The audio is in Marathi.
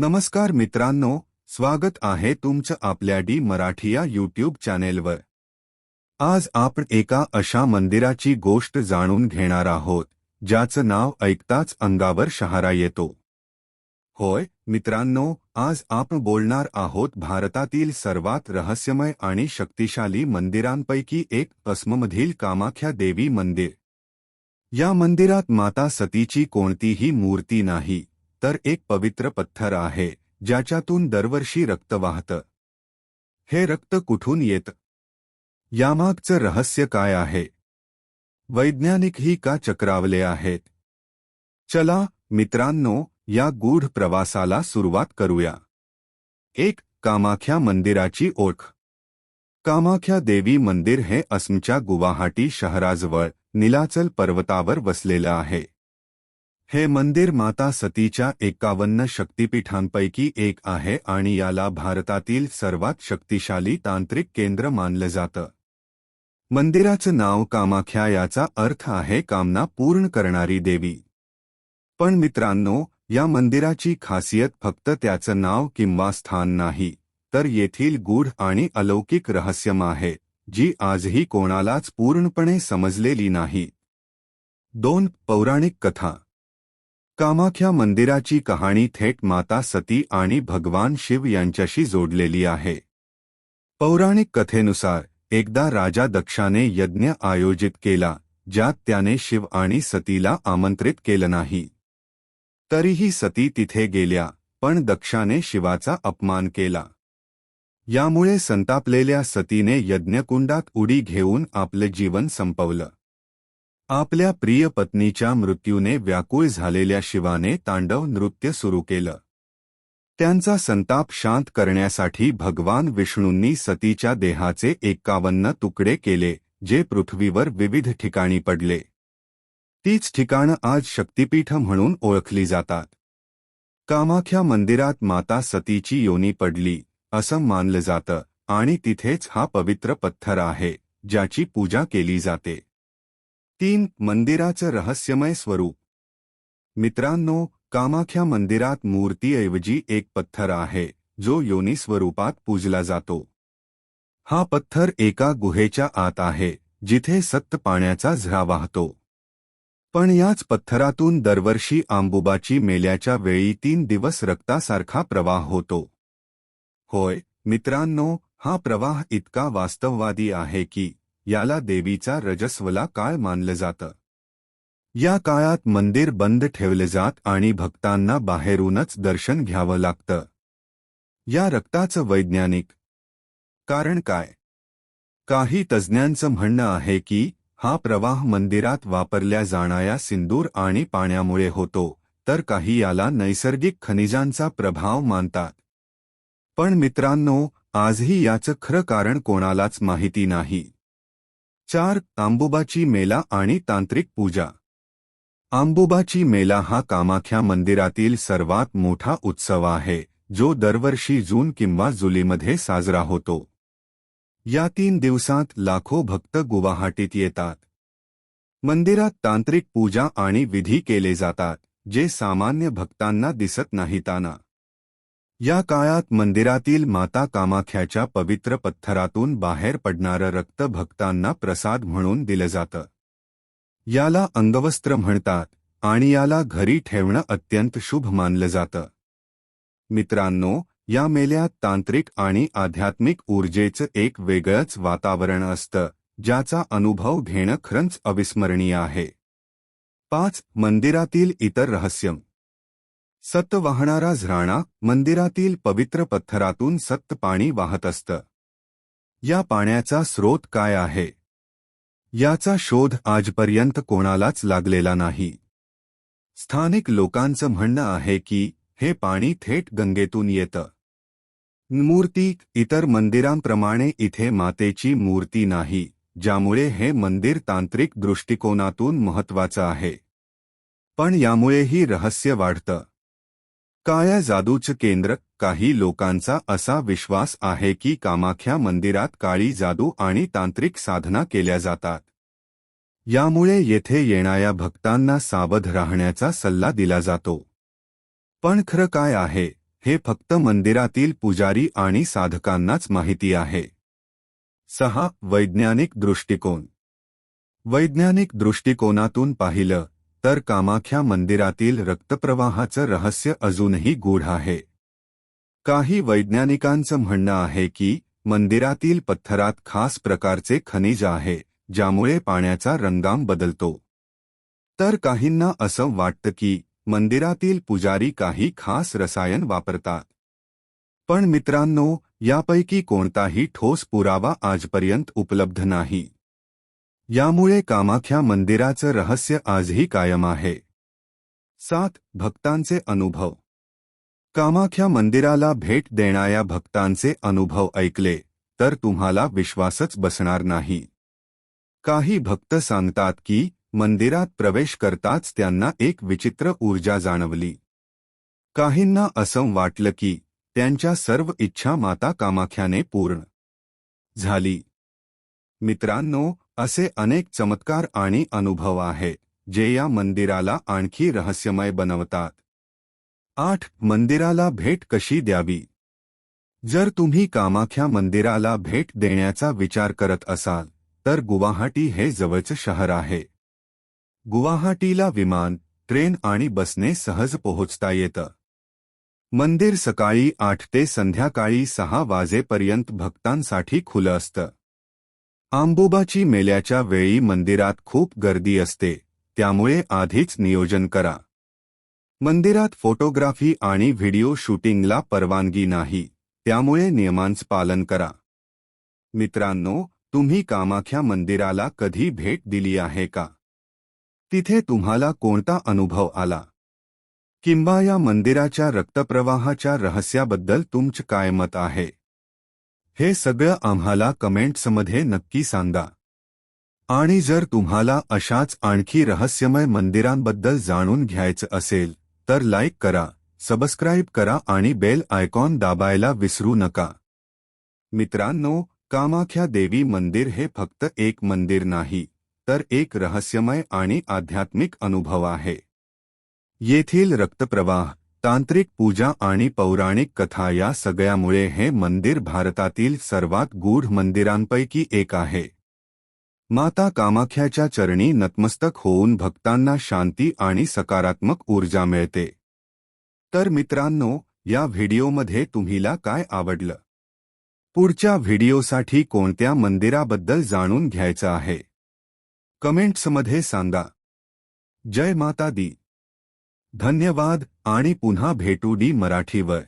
नमस्कार मित्रांनो स्वागत आहे तुमचं आपल्या डी मराठी या यूट्यूब चॅनेलवर. आज आपण एका अशा मंदिराची गोष्ट जाणून घेणार आहोत ज्याचं नाव ऐकताच अंगावर शहारा येतो. होय मित्रांनो आज आपण बोलणार आहोत भारतातील सर्वात रहस्यमय आणि शक्तिशाली मंदिरांपैकी एक अस्ममधील कामाख्या देवी मंदिर. या मंदिरात माता सतीची कोणतीही मूर्ती नाही. तर एक पवित्र पत्थर आहे ज्याच्यातून दरवर्षी रक्त वाहतं. हे रक्त कुठून येतं? यामागचं रहस्य काय आहे? वैज्ञानिकही का चक्रावले आहेत? चला मित्रांनो या गूढ प्रवासाला सुरुवात करूया. एक कामाख्या मंदिराची ओळख. कामाख्या देवी मंदिर हे असमच्या गुवाहाटी शहराजवळ निलाचल पर्वतावर वसलेलं आहे. हे मंदिर माता सतीच्या एकावन्न शक्तिपीठांपैकी एक आहे आणि याला भारतातील सर्वात शक्तिशाली तांत्रिक केंद्र मानलं जातं. मंदिराचं नाव कामाख्या याचा अर्थ आहे कामना पूर्ण करणारी देवी. पण मित्रांनो या मंदिराची खासियत फक्त त्याचं नाव किंवा स्थान नाही तर येथील गूढ आणि अलौकिक रहस्यम आहे जी आजही कोणालाच पूर्णपणे समजलेली नाही. दोन पौराणिक कथा. कामाख्या मंदिराची कहाणी थेट माता सती आणि भगवान शिव यांच्याशी जोडलेली आहे. पौराणिक कथेनुसार एकदा राजा दक्षाने यज्ञ आयोजित केला ज्यात त्याने शिव आणि सतीला आमंत्रित केलं नाही. तरीही सती तिथे गेल्या पण दक्षाने शिवाचा अपमान केला. यामुळे संतापलेल्या सतीने यज्ञकुंडात उडी घेऊन आपलं जीवन संपवलं. आपल्या प्रिय पत्नीच्या मृत्यूने व्याकुळ झालेल्या शिवाने तांडव नृत्य सुरू केलं. त्यांचा संताप शांत करण्यासाठी भगवान विष्णूंनी सतीच्या देहाचे एक्कावन्न तुकडे केले जे पृथ्वीवर विविध ठिकाणी पडले. तीच ठिकाणं आज शक्तिपीठ म्हणून ओळखली जातात. कामाख्या मंदिरात माता सतीची योनी पडली असं मानलं जातं आणि तिथेच हा पवित्र पत्थर आहे ज्याची पूजा केली जाते. तीन मंदिराचं रहस्यमय स्वरूप. मित्रांनो कामाख्या मंदिरात मूर्तीऐवजी एक पत्थर आहे जो योनी स्वरूपात पूजला जातो. हा पत्थर एका गुहेच्या आत आहे जिथे सत्त पाण्याचा झरा वाहतो. पण याच पत्थरातून दरवर्षी आंबुबाची मेल्याच्या वेळी तीन दिवस रक्तासारखा प्रवाह होतो. होय मित्रांनो हा प्रवाह इतका वास्तववादी आहे की याला देवीचा रजस्वला काळ मानलं जातं? या काळात मंदिर बंद ठेवले जात आणि भक्तांना बाहेरूनच दर्शन घ्यावं लागतं. या रक्ताचं वैज्ञानिक कारण काय? काही तज्ज्ञांचं म्हणणं आहे की हा प्रवाह मंदिरात वापरल्या जाणाऱ्या सिंदूर आणि पाण्यामुळे होतो तर काही याला नैसर्गिक खनिजांचा प्रभाव मानतात. पण मित्रांनो आजही याचं खरं कारण कोणालाच माहिती नाही. चार आंबुबाची मेला आणि तांत्रिक पूजा. आंबुबाची मेला हा कामाख्या मंदिरातील सर्वात मोठा उत्सव आहे जो दरवर्षी जून किंवा जुलीमध्ये साजरा होतो. या तीन दिवसांत लाखो भक्त गुवाहाटीत येतात. मंदिरात तांत्रिक पूजा आणि विधी केले जातात जे सामान्य भक्तांना दिसत नाहीताना या काळात मंदिरातील माता कामाख्याच्या पवित्र पत्थरातून बाहेर पडणारं रक्त भक्तांना प्रसाद म्हणून दिलं जातं. याला अंगवस्त्र म्हणतात आणि याला घरी ठेवणं अत्यंत शुभ मानलं जातं. मित्रांनो या मेल्यात तांत्रिक आणि आध्यात्मिक ऊर्जेचं एक वेगळंच वातावरण असतं ज्याचा अनुभव घेणं खरंच अविस्मरणीय आहे. पाच मंदिरातील इतर रहस्यम. सत्त वाहणारा झराणा मंदिरातील पवित्र पत्थरातून सत्त पाणी वाहत असतं. या पाण्याचा स्रोत काय आहे? याचा शोध आजपर्यंत कोणालाच लागलेला नाही. स्थानिक लोकांचं म्हणणं आहे की हे पाणी थेट गंगेतून येतं. मूर्ती इतर मंदिरांप्रमाणे इथे मातेची मूर्ती नाही ज्यामुळे हे मंदिर तांत्रिक दृष्टिकोनातून महत्वाचं आहे. पण यामुळेही रहस्य वाढतं. काळ्या जादूचं केंद्र? काही लोकांचा असा विश्वास आहे की कामाख्या मंदिरात काळी जादू आणि तांत्रिक साधना केल्या जातात. यामुळे येथे येणाऱ्या भक्तांना सावध राहण्याचा सल्ला दिला जातो. पण खरं काय आहे? हे फक्त मंदिरातील पुजारी आणि साधकांनाच माहिती आहे. सहा. वैज्ञानिक दृष्टिकोन. वैज्ञानिक दृष्टिकोनातून पाहिलं तर कामाख्या मंदिरातील रक्तप्रवाहाचं रहस्य अजूनही गूढ आहे. काही वैज्ञानिकांचं म्हणणं आहे की मंदिरातील पत्थरात खास प्रकारचे खनिज आहे ज्यामुळे पाण्याचा रंगाम बदलतो. तर काहींना असं वाटतं की मंदिरातील पुजारी काही खास रसायन वापरतात. पण मित्रांनो यापैकी कोणताही ठोस पुरावा आजपर्यंत उपलब्ध नाही. यामुळे कामाख्या मंदिराचं रहस्य आजही कायम आहे. सात भक्तांचे अनुभव. कामाख्या मंदिराला भेट देणाऱ्या भक्तांचे अनुभव ऐकले तर तुम्हाला विश्वासच बसणार नाही. काही भक्त सांगतात की मंदिरात प्रवेश करताच त्यांना एक विचित्र ऊर्जा जाणवली. काहींना असं वाटलं की त्यांच्या सर्व इच्छा माता कामाख्याने पूर्ण झाली. मित्रांनो असे अनेक चमत्कार आणि अनुभव आहे जे या मंदिराला आणखी रहस्यमय बनवतात. आठ मंदिराला भेट कशी द्यावी? जर तुम्ही कामाख्या मंदिराला भेट देण्याचा विचार करत असाल तर गुवाहाटी हे जवळचं शहर आहे. गुवाहाटीला विमान ट्रेन आणि बसने सहज पोहोचता येतं. मंदिर सकाळी आठ ते संध्याकाळी सहा वाजेपर्यंत भक्तांसाठी खुलं असतं. आंबोबाची मेल्याच्या वेळी मंदिरात खूप गर्दी असते त्यामुळे आधीच नियोजन करा. मंदिरात फोटोग्राफी आणि व्हिडिओ शूटिंगला परवानगी नाही त्यामुळे नियमांच पालन करा. मित्रांनो तुम्ही कामाख्या मंदिराला कधी भेट दिली आहे का? तिथे तुम्हाला कोणता अनुभव आला? किंवा या मंदिराच्या रक्तप्रवाहाच्या रहस्याबद्दल तुमचं काय मत आहे? हे सगळं आम्हाला कमेंट्समध्ये नक्की सांगा. आणि जर तुम्हाला अशाच आणखी रहस्यमय मंदिरांबद्दल जाणून घ्यायचं असेल तर लाईक करा सबस्क्राईब करा आणि बेल आयकॉन दाबायला विसरू नका. मित्रांनो कामाख्या देवी मंदिर हे फक्त एक मंदिर नाही तर एक रहस्यमय आणि आध्यात्मिक अनुभव आहे. येथील रक्तप्रवाह तांत्रिक पूजा आणि पौराणिक कथा या सगळ्यामुळे हे मंदिर भारतातील सर्वात गूढ मंदिरांपैकी एक आहे. माता कामाख्याच्या चरणी नतमस्तक होऊन भक्तांना शांती आणि सकारात्मक ऊर्जा मिळते. तर मित्रांनो या व्हिडिओमध्ये तुम्हीला काय आवडलं? पुढच्या व्हिडिओसाठी कोणत्या मंदिराबद्दल जाणून घ्यायचं आहे? कमेंट्समध्ये सांगा. जय माता दी. धन्यवाद आणि पुन्हा भेटू डी मराठीवर.